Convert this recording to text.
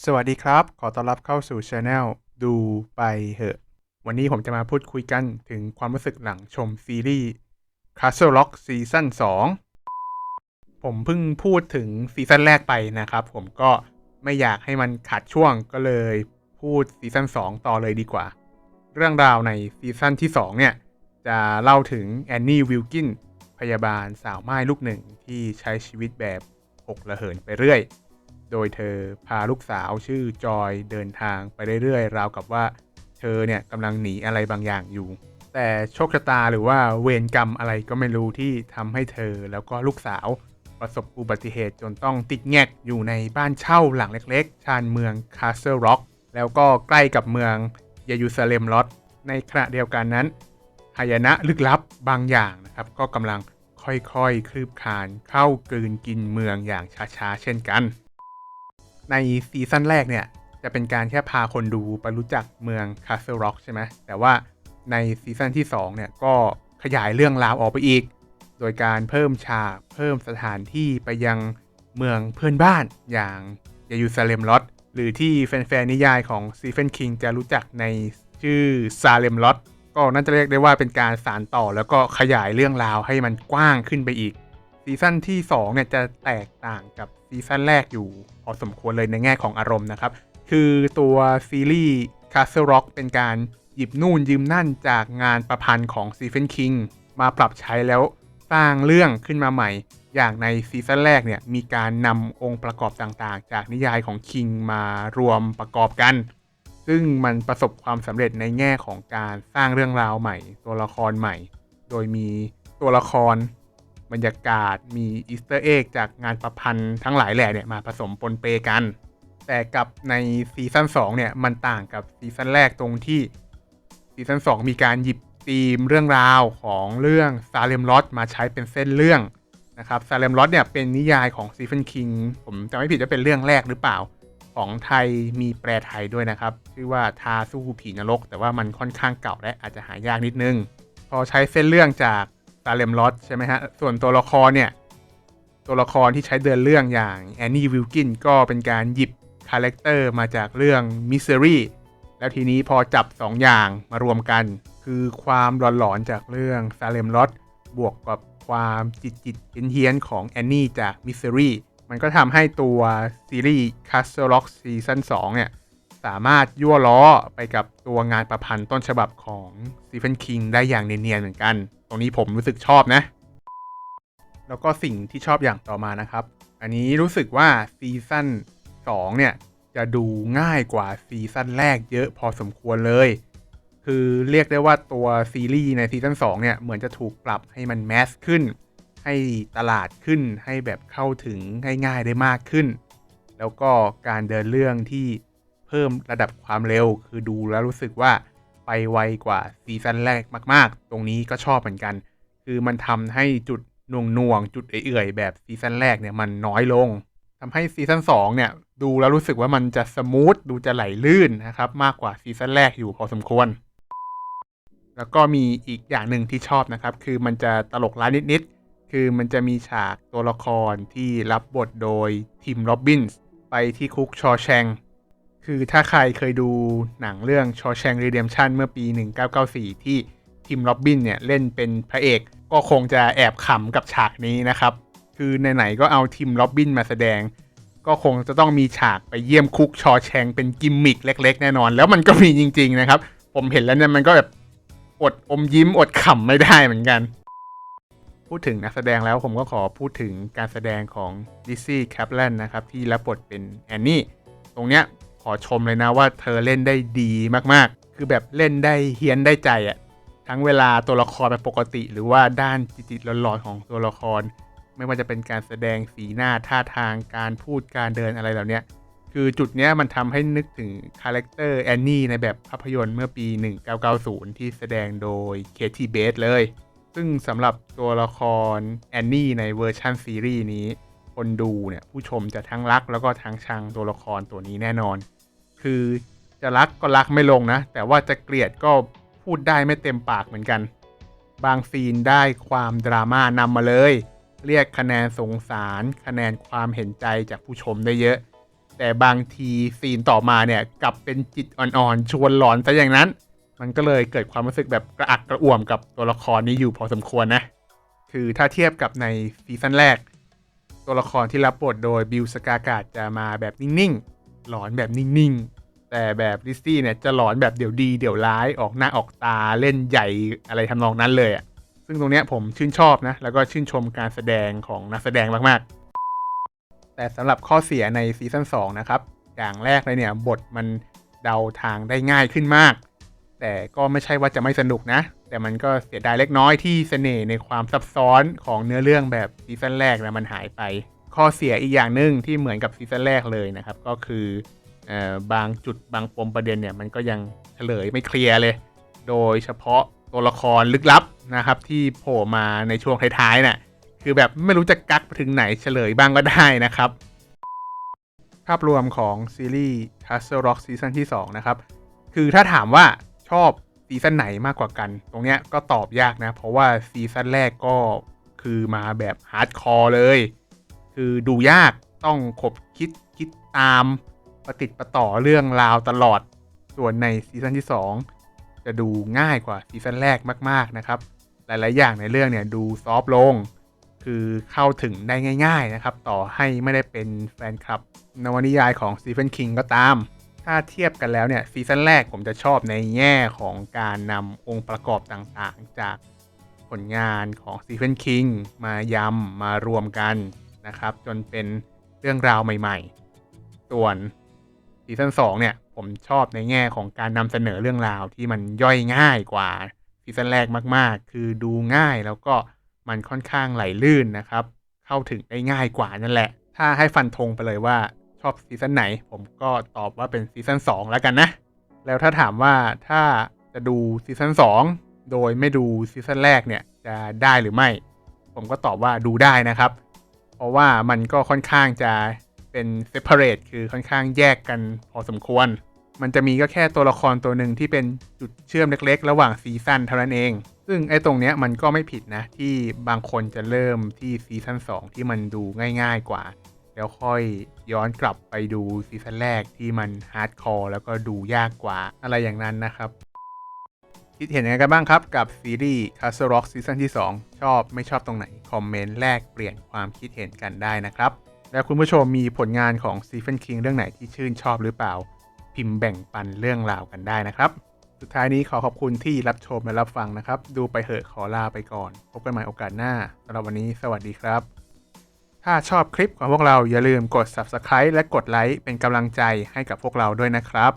สวัสดีครับ ขอต้อนรับเข้าสู่ช anel ดูไปเหอะ วันนี้ผมจะมาพูดคุยกันถึงความรู้สึกหลังชมซีรีส์ Castle Rock ซีซั่น2ผมเพิ่งพูดถึงซีซั่นแรกไปนะครับ ผมก็ไม่อยากให้มันขาดช่วงก็เลยพูดซีซั่น2 ต่อเลยดีกว่า เรื่องราวในซีซั่นที่ 2 เนี่ย จะเล่าถึงแอนนี่วิลกินพยาบาลสาวไม้ลูกหนึ่งที่ใช้ชีวิตแบบหกระเหินไปเรื่อย โดยเธอพาลูกสาวชื่อจอยเดินทางไปเรื่อยๆราวกับว่า เธอเนี่ยกำลังหนีอะไรบางอย่างอยู่ แต่โชคชะตาหรือว่าเวรกรรมอะไรก็ไม่รู้ที่ทำให้เธอแล้วก็ลูกสาวประสบอุบัติเหตุจนต้องติดแงกอยู่ในบ้านเช่าหลังเล็กๆ ชานเมืองคาสเซิลร็อกแล้วก็ใกล้กับเมืองเยรูซาเล็มลอตในขณะเดียวกันนั้นหายนะลึกลับบางอย่างนะครับ ก็กำลังค่อยๆคลืบคานเข้ากลืนกินเมืองอย่างช้าๆ เช่นกัน ในซีซั่นแรกเนี่ย จะเป็นการแค่พาคนดูไปรู้จักเมืองคาสเซิลร็อกใช่ไหมแต่ว่าในซีซั่นที่ 2 เนี่ย ก็ขยายเรื่องราวออกไปอีก โดยการเพิ่มฉากเพิ่มสถานที่ไปยังเมืองเพื่อนบ้านอย่างเยรูซาเล็มลอตหรือที่แฟนๆนิยายของซีเฟนคิงจะรู้จักในชื่อซาเลมลอตก็น่าจะเรียกได้ว่าเป็นการสานต่อแล้วก็ขยายเรื่องราวให้มันกว้างขึ้นไปอีก ซีซั่นที่2เนี่ยจะแตกต่างกับซีซั่นแรกอยู่ พอสมควรเลยในแง่ของอารมณ์นะครับ คือตัวซีรีส์ Castle Rock เป็นการหยิบนู่นยืมนั่นจากงานประพันธ์ของ Stephen King มาปรับใช้แล้วสร้างเรื่องขึ้นมาใหม่ อย่างในซีซั่นแรกเนี่ยมีการนำองค์ประกอบต่างๆ จากนิยายของ King มารวมประกอบกัน ซึ่งมันประสบความสำเร็จในแง่ของการสร้างเรื่องราวใหม่ ตัวละครใหม่ โดยมีตัวละคร บรรยากาศมีอีสเตอร์เอ็กจากงานประพันธ์ทั้งหลายแหล่เนี่ยมาผสมปนเปกัน แต่กับในซีซั่น2เนี่ยมันต่างกับซีซั่นแรกตรงที่ซีซั่น2มีการหยิบธีมเรื่องราวของเรื่องซาเลมลอตมาใช้เป็นเส้นเรื่องนะครับซาเลมลอตเนี่ยเป็นนิยายของซีเฟนคิงผมจำไม่ผิดว่าเป็นเรื่องแรกหรือเปล่า ของไทยมีแปลไทยด้วยนะครับ ชื่อว่าทาสู้ผีนรก แต่ว่ามันค่อนข้างเก่าและอาจจะหายากนิดนึง พอใช้เส้นเรื่องจาก ซาเลมลอตใช่ไหมฮะ ส่วนตัวละครเนี่ย ตัวละครที่ใช้เดินเรื่องอย่างแอนนี่วิลกินก็เป็นการหยิบคาแรคเตอร์มาจากเรื่องมิส s รีแล้วทีนี้พอจับ 2 อย่างมารวมกัน คือความหลอนๆจากเรื่องซาเลมลอตบวกกับความจิตจิตเฮี้ยนของแอนนี่จากมิส s รีมันก็ทำให้ตัวซีรีส์ Castle Rock ซีซั่น2เนี่ย สามารถยั่วล้อไปกับตัวงานประพันธ์ต้นฉบับของ Stephen King ได้อย่างเนียนๆเหมือนกัน ตรงนี้ผมรู้สึกชอบนะ แล้วก็สิ่งที่ชอบอย่างต่อมานะครับ อันนี้รู้สึกว่าซีซั่น2เนี่ยจะดูง่ายกว่าซีซั่นแรกเยอะพอสมควรเลย คือเรียกได้ว่าตัวซีรีส์ในซีซั่น2เนี่ยเหมือนจะถูกปรับให้มันแมสขึ้น ให้ตลาดขึ้น ให้แบบเข้าถึงง่ายๆได้มากขึ้น แล้วก็การเดินเรื่องที่ พิ่มระดับความเร็ว คือดูแล้วรู้สึกว่าไปไวกว่าซีซั่นแรกมาก ๆ ตรงนี้ก็ชอบเหมือนกัน คือมันทำให้จุดหน่วงๆจุดเอื่อยๆแบบซีซั่นแรกเนี่ยมันน้อยลงทำให้ซีซั่น2เนี่ยดูแล้วรู้สึกว่ามันจะสมูทดูจะไหลลื่นนะครับมากกว่าซีซั่นแรกอยู่พอสมควร แล้วก็มีอีกอย่างหนึ่งที่ชอบนะครับ คือมันจะตลกร้ายนิดๆคือมันจะมีฉากตัวละครที่รับบทโดยทีมโรบินส์ไปที่คุกชอแชง คือถ้าใครเคยดูหนังเรื่อง Shawshank Redemption เมื่อปี 1994 ที่ทีมโรบินเนี่ยเล่นเป็นพระเอก ก็คงจะแอบขำกับฉากนี้นะครับ คือไหนๆก็เอาทีมโรบินมาแสดง ก็คงจะต้องมีฉากไปเยี่ยมคุกชอแชงเป็นกิมมิกเล็ก ๆ แน่นอน แล้วมันก็มีจริง ๆ นะครับ ผมเห็นแล้วเนี่ยมันก็แบบอดอมยิ้มอดขำไม่ได้เหมือนกัน พูดถึงนักแสดงแล้วผมก็ขอพูดถึงการแสดงของดิซี่แคปแลนนะครับที่รับบทเป็นแอนนี่ตรงเนี้ย ขอชมเลยนะว่าเธอเล่นได้ดีมากๆ คือแบบเล่นได้เฮี้ยนได้ใจอะทั้งเวลาตัวละครเป็นปกติ หรือว่าด้านจิตๆหลอนๆของตัวละคร ไม่ว่าจะเป็นการแสดงสีหน้าท่าทางการพูดการเดินอะไรเหล่านี้คือจุดเนี้ยมันทำให้นึกถึงคาแรคเตอร์แอนนี่ในแบบภาพยนตร์เมื่อปี 1990 ที่แสดงโดยเคที่เบสเลย ซึ่งสำหรับตัวละครแอนนี่ในเวอร์ชันซีรีส์นี้ คนดูเนี่ยผู้ชมจะทั้งรักแล้วก็ทั้งชังตัวละครตัวนี้แน่นอน คือจะรักก็รักไม่ลงนะ แต่ว่าจะเกลียดก็พูดได้ไม่เต็มปากเหมือนกัน บางซีนได้ความดราม่านำมาเลย เรียกคะแนนสงสาร คะแนนความเห็นใจจากผู้ชมได้เยอะ แต่บางทีซีนต่อมาเนี่ยกลับเป็นจิตอ่อนๆ ชวนหลอนซะอย่างนั้น มันก็เลยเกิดความรู้สึกแบบกระอักกระอ่วมกับตัวละครนี้อยู่พอสมควรนะ คือถ้าเทียบกับในซีซั่นแรก ตัวละครที่รับบทโดยบิลสกากาดจะมาแบบนิ่งๆ หลอนแบบนิ่งๆ แต่แบบลิซซี่เนี่ยจะหลอนแบบเดี๋ยวดีเดี๋ยวร้ายออกหน้าออกตาเล่นใหญ่อะไรทำนองนั้นเลยอะซึ่งตรงเนี้ยผมชื่นชอบนะ แล้วก็ชื่นชมการแสดงของนักแสดงมากๆ แต่สำหรับข้อเสียในซีซั่น2นะครับ อย่างแรกเลยเนี่ยบทมันเดาทางได้ง่ายขึ้นมาก แต่ก็ไม่ใช่ว่าจะไม่สนุกนะ แต่มันก็เสียดายเล็กน้อยที่เสน่ห์ในความซับซ้อนของเนื้อเรื่องแบบซีซั่นแรกนะมันหายไป ข้อเสียอีกอย่างหนึ่งที่เหมือนกับซีซั่นแรกเลยนะครับ ก็คืออบางจุดบางปมประเด็นเนี่ย มันก็ยังเฉลยไม่เคลียร์เลย โดยเฉพาะตัวละครลึกลับนะครับ ที่โผล่มาในช่วงท้ายๆน่ะคือแบบไม่รู้จะกักไปถึงไหนเฉลยบ้างก็ได้นะครับ ภาพรวมของซีรีส์ Castle Rock ซีซั่นที่ 2 นะครับ คือถ้าถามว่าชอบซีซั่นไหนมากกว่ากัน ตรงเนี้ยก็ตอบยากนะ เพราะว่าซีซั่นแรกก็คือมาแบบฮาร์ดคอร์เลย คือดูยากต้องขบคิดคิดตามประติดประต่อเรื่องราวตลอด ส่วนในซีซั่นที่ 2 จะดูง่ายกว่าซีซั่นแรกมาก ๆ นะครับ หลาย ๆ อย่างในเรื่องเนี่ยดูซอฟลง คือเข้าถึงได้ง่าย ๆ นะครับ ต่อให้ไม่ได้เป็นแฟนคลับ นวนิยายของสตีเฟนคิงก็ตาม ถ้าเทียบกันแล้วเนี่ยซีซั่นแรกผมจะชอบในแง่ของการนำองค์ประกอบต่างๆ จากผลงานของสตีเฟนคิงมายำมารวมกัน นะครับ จนเป็นเรื่องราวใหม่ ๆ ส่วนซีซั่น2เนี่ย ผมชอบในแง่ของการนำเสนอเรื่องราวที่มันย่อยง่ายกว่าซีซั่นแรกมากๆ คือดูง่ายแล้วก็มันค่อนข้างไหลลื่นนะครับ เข้าถึงได้ง่ายกว่านั่นแหละ ถ้าให้ฟันธงไปเลยว่าชอบซีซั่นไหน ผมก็ตอบว่าเป็นซีซั่น2แล้วกันนะ แล้วถ้าถามว่าถ้าจะดูซีซั่น2โดยไม่ดูซีซั่นแรกเนี่ยจะได้หรือไม่ ผมก็ตอบว่าดูได้นะครับ ราะว่ามันก็ค่อนข้างจะเป็น separate คือค่อนข้างแยกกันพอสมควร มันจะมีก็แค่ตัวละครตัวหนึ่งที่เป็นจุดเชื่อมเล็ก ๆ ระหว่างซีซั่นเท่านั้นเอง ซึ่งไอ้ตรงเนี้ยมันก็ไม่ผิดนะ ที่บางคนจะเริ่มที่ซีซั่น2 ที่มันดูง่าย ๆกว่า แล้วค่อยย้อนกลับไปดูซีซั่นแรกที่มันฮาร์ดคอร์แล้วก็ดูยากกว่าอะไรอย่างนั้นนะครับ คิดเห็นยังไงกันบ้างครับ กับซีรีส์ Castle Rock ซีซั่นที่ 2 ชอบไม่ชอบตรงไหน คอมเมนต์แลกเปลี่ยนความคิดเห็นกันได้นะครับ แล้วคุณผู้ชมมีผลงานของ Stephen King เรื่องไหนที่ชื่นชอบหรือเปล่า พิมพ์แบ่งปันเรื่องราวกันได้นะครับ สุดท้ายนี้ขอขอบคุณที่รับชมและรับฟังนะครับ ดูไปเหอะขอลาไปก่อน พบกันใหม่โอกาสหน้าสำหรับวันนี้สวัสดีครับ ถ้าชอบคลิปของพวกเราอย่าลืมกด subscribe และกดไลค์เป็นกำลังใจให้กับพวกเราด้วยนะครับ